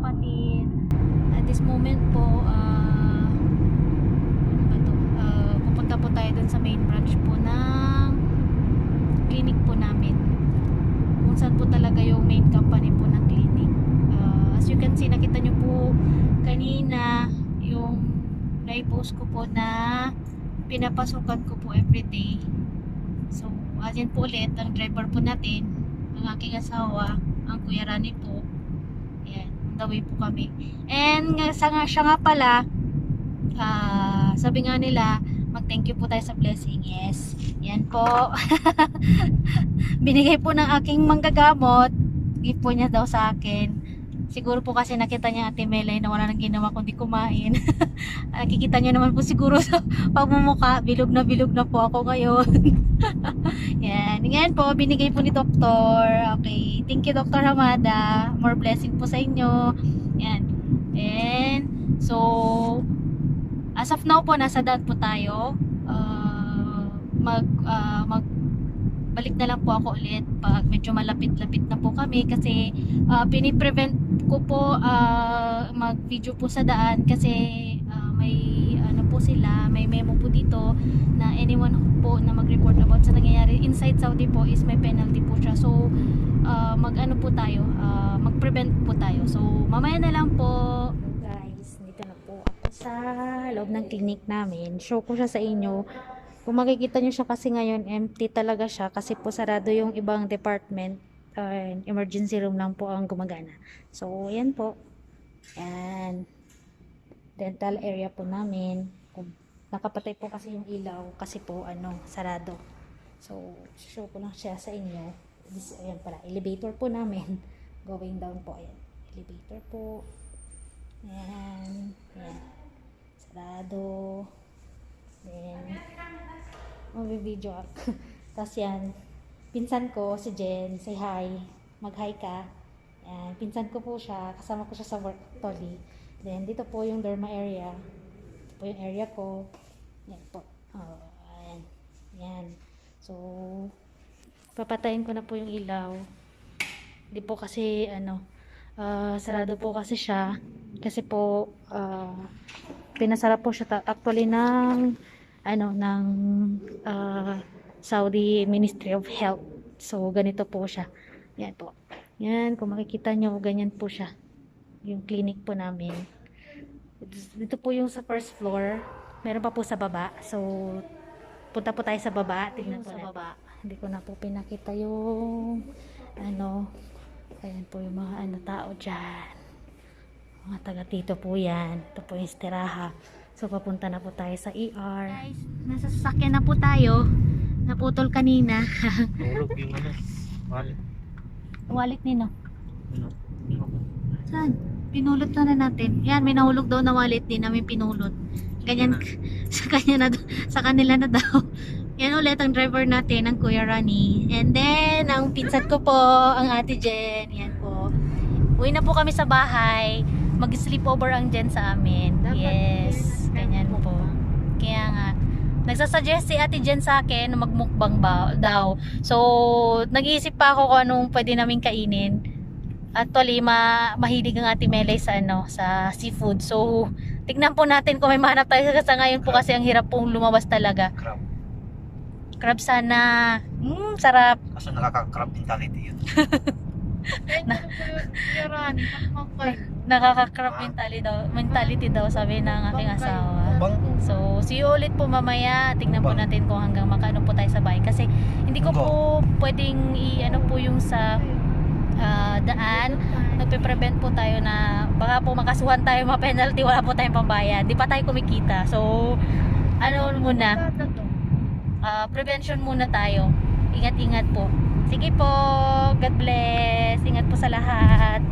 natin. At this moment po, ah, ano ba to? Ah, pupunta po tayo dun sa main branch po ng clinic po namin. Kung saan po talaga yung main company po ng clinic. Ah, as you can see, nakita nyo po kanina yung na-post ko po na pinapasukan ko po everyday. So, ayan po ulit ang driver po natin, ang aking asawa, ang Kuya Rani po. The way po kami. And sa nga, siya nga pala, ah, sabi nga nila, mag-thank you po tayo sa blessing. Yes, yan po. Binigay po ng aking manggagamot, gift po niya daw sa akin. Siguro po kasi nakita niya Ate Melay na wala nang ginawa kundi kumain. Nakikita niya naman po siguro sa pagmumuka, bilog na bilog na po ako ngayon. Yan. Ngayon po, binigay po ni Doktor. Okay. Thank you, Dr. Hamada. More blessing po sa inyo. Yan. And, so, as of now po, nasa daan po tayo. Uh, mag, uh, mag, balik na lang po ako ulit pag medyo malapit-lapit na po kami kasi uh, piniprevent ko po uh, mag-video po sa daan kasi uh, may ano po sila, may memo po dito na anyone po na mag-report about sa nangyayari inside Saudi po is may penalty po siya. So, uh, mag-ano po tayo, uh, mag-prevent po tayo. So, mamaya na lang po. Guys, dito na po ako sa loob ng clinic namin. Show ko siya sa inyo. Kung makikita nyo siya kasi ngayon, empty talaga siya kasi po sarado yung ibang department. Uh, emergency room lang po ang gumagana. So, yan po. Yan. Dental area po namin. Nakapatay po kasi yung ilaw kasi po ano, sarado. So, show ko lang siya sa inyo. This, ayan pala, elevator po namin. Going down po, ayan. Elevator po. Ayan. Ayan. Sarado. Then, magbibideo ako. Tapos yan, pinsan ko, si Jen, say hi. Mag-hi ka. Yan, pinsan ko po siya, kasama ko siya sa work actually. Then, dito po yung derma area. Ito po yung area ko. Yan po. Oh. Yan. So, papatayin ko na po yung ilaw. Hindi po kasi, ano, ah, sarado po kasi siya. Kasi po, ah, pinasara po siya actually ng ano ng ah, Saudi Ministry of Health. So ganito po siya. Yan po. Yan, kung makikita nyo, ganyan po siya. Yung clinic po namin. Dito po yung sa first floor. Meron pa po sa baba. So, punta po tayo sa baba. Tingnan po sa baba. Hindi ko na po pinakita yung ano, ayan po yung mga ano tao dyan. Mga taga dito po yan. Ito po yung estiraha. So, papunta na po tayo sa ER. Guys, nasa sasakyan na po tayo. Naputol kanina. Nahulog yung ano. Wallet. Wallet nino. Ano? Saan? Pinulot na na natin. Yan, may nahulog daw na wallet din namin pinulot. Ganyan, sa kanya na, sa kanila na daw. Yan ulit ang driver natin, ang Kuya Rani. And then, ang pinsan ko po, ang Ate Jen. Yan po. Uwi na po kami sa bahay. Mag-sleepover ang Jen sa amin. Yes. Kaya nga, nagsasuggest si Ate Jen sa akin na magmukbang ba, daw. So, nag-iisip pa ako kung anong pwede namin kainin. Actually, ma mahilig ang Ate Melay sa ano, sa seafood. So, tignan po natin kung may mahanap tayo sa ngayon po kasi ang hirap pong lumabas talaga. Crab. Crab sana. Mm, sarap. Kaso nakaka-crab mentality yun. Nakaka-crab mentality daw, mentality daw sabi ng aking asawa. Bang. So, see you ulit po mamaya. Tingnan po Bang. natin kung hanggang makaano po tayo sa bahay. Kasi hindi ko po pwedeng i-ano po yung sa ah, daan. Nagpe-prevent po tayo na baka po makasuhan tayo mga penalty. Wala po tayong pambayad. Di pa tayo kumikita. So, ano muna, ah, prevention muna tayo. Ingat-ingat po. Sige po. God bless. Ingat po sa lahat.